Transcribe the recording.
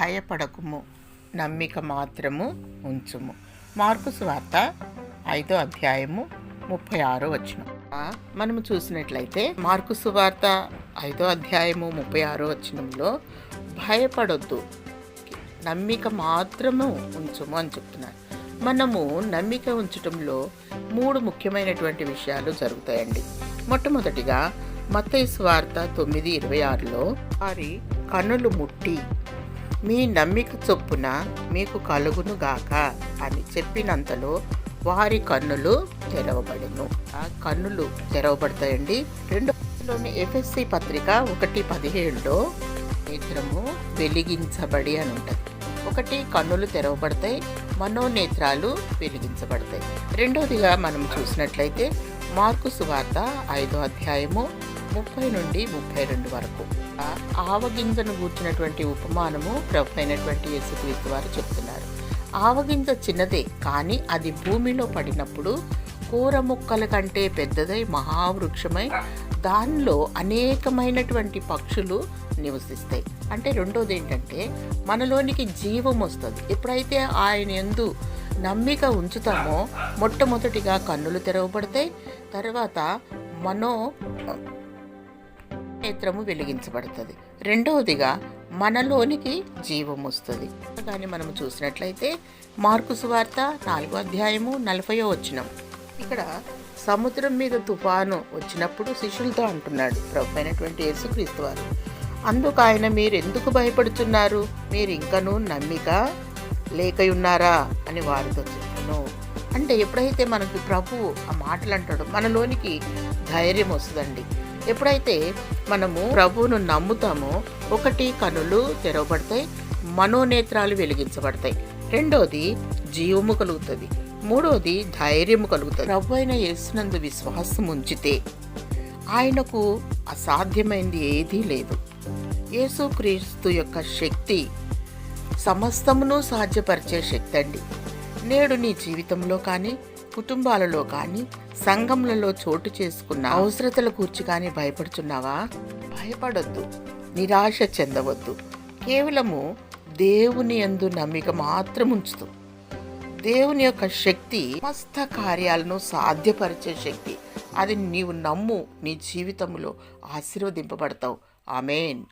భయపడకుము నమ్మిక మాత్రము ఉంచుము. మార్కు వార్త ఐదో అధ్యాయము ముప్పై ఆరో వచ్చిన మనము చూసినట్లయితే మార్కు సువార్త ఐదో అధ్యాయము ముప్పై ఆరో వచనంలో భయపడొద్దు నమ్మిక మాత్రము ఉంచుము అని చెప్తున్నారు. మనము నమ్మిక ఉంచటంలో మూడు ముఖ్యమైనటువంటి విషయాలు జరుగుతాయండి. మొట్టమొదటిగా మత్తయి వార్త తొమ్మిది ఇరవై ఆరులో వారి కన్నులు ముట్టి మీ నమ్మిక చొప్పున మీకు కలుగును గాక అని చెప్పినంతలో వారి కన్నులు తెరవబడును. ఆ కన్నులు తెరవబడతాయండి. రెండోలోని ఎఫ్ఎస్సి పత్రిక ఒకటి పదిహేడులో నేత్రము వెలిగించబడి అని ఉంటుంది. ఒకటి కన్నులు తెరవబడతాయి మనోనేత్రాలు వెలిగించబడతాయి. రెండవదిగా మనం చూసినట్లయితే మార్కు సువార్త ఐదో అధ్యాయము ముప్పై నుండి ముప్పై రెండు వరకు. ఆవగింజను గూర్చినటువంటి ఉపమానము ప్రభు అయినటువంటి యేసుక్రీస్తు వారు చెప్తున్నారు. ఆవగింజ చిన్నదే కానీ అది భూమిలో పడినప్పుడు కూర ముక్కల కంటే పెద్దదై మహావృక్షమై దానిలో అనేకమైనటువంటి పక్షులు నివసిస్తాయి. అంటే రెండోది ఏంటంటే మనలోనికి జీవం వస్తుంది. ఎప్పుడైతే ఆయన ఎందు నమ్మిక ఉంచుతామో మొట్టమొదటిగా కన్నులు తెరవబడతాయి. తర్వాత మనో నేత్రము వెలిగించబడుతుంది. రెండవదిగా మనలోనికి జీవం వస్తుంది. కానీ మనం చూసినట్లయితే మార్కు సువార్త నాలుగో అధ్యాయము నలభయో వచ్చినం ఇక్కడ సముద్రం మీద తుఫాను వచ్చినప్పుడు శిష్యులతో అంటున్నాడు ప్రభు అయినటువంటి యేసుక్రీస్తు వారు. అందుకు ఆయన మీరు ఎందుకు భయపడుతున్నారు? మీరు ఇంకనూ నమ్మిక లేకయున్నారా? అని వారితో చెప్పాను అంటే ఎప్పుడైతే మనకి ప్రభు ఆ మాటలు అంటాడో మనలోనికి ధైర్యం వస్తుందండి. ఎప్పుడైతే మనము ప్రభువును నమ్ముతామో ఒకటి కనులు తెరవబడతాయి మనోనేత్రాలు వెలిగించబడతాయి. రెండోది జీవము కలుగుతుంది. మూడోది ధైర్యము కలుగుతుంది. ప్రభు అయిన యేసునందు విశ్వాసం ఉంచితే ఆయనకు అసాధ్యమైంది ఏదీ లేదు. యేసుక్రీస్తు యొక్క శక్తి సమస్తమును సాధ్యపరిచే శక్తి అండి. నేడు నీ జీవితంలో కానీ కుటుంబాలలో కానీ సంఘములలో చోటు చేసుకున్న అవసరతల కూర్చి కానీ భయపడుచున్నావా? భయపడొద్దు. నిరాశ చెందవద్దు. కేవలము దేవుని యందు నమ్మిక మాత్రం ఉంచుతూ దేవుని యొక్క శక్తి సమస్త కార్యాలను సాధ్యపరిచే శక్తి. అది నీవు నమ్ము నీ జీవితంలో ఆశీర్వదింపబడతావు. ఆమెన్.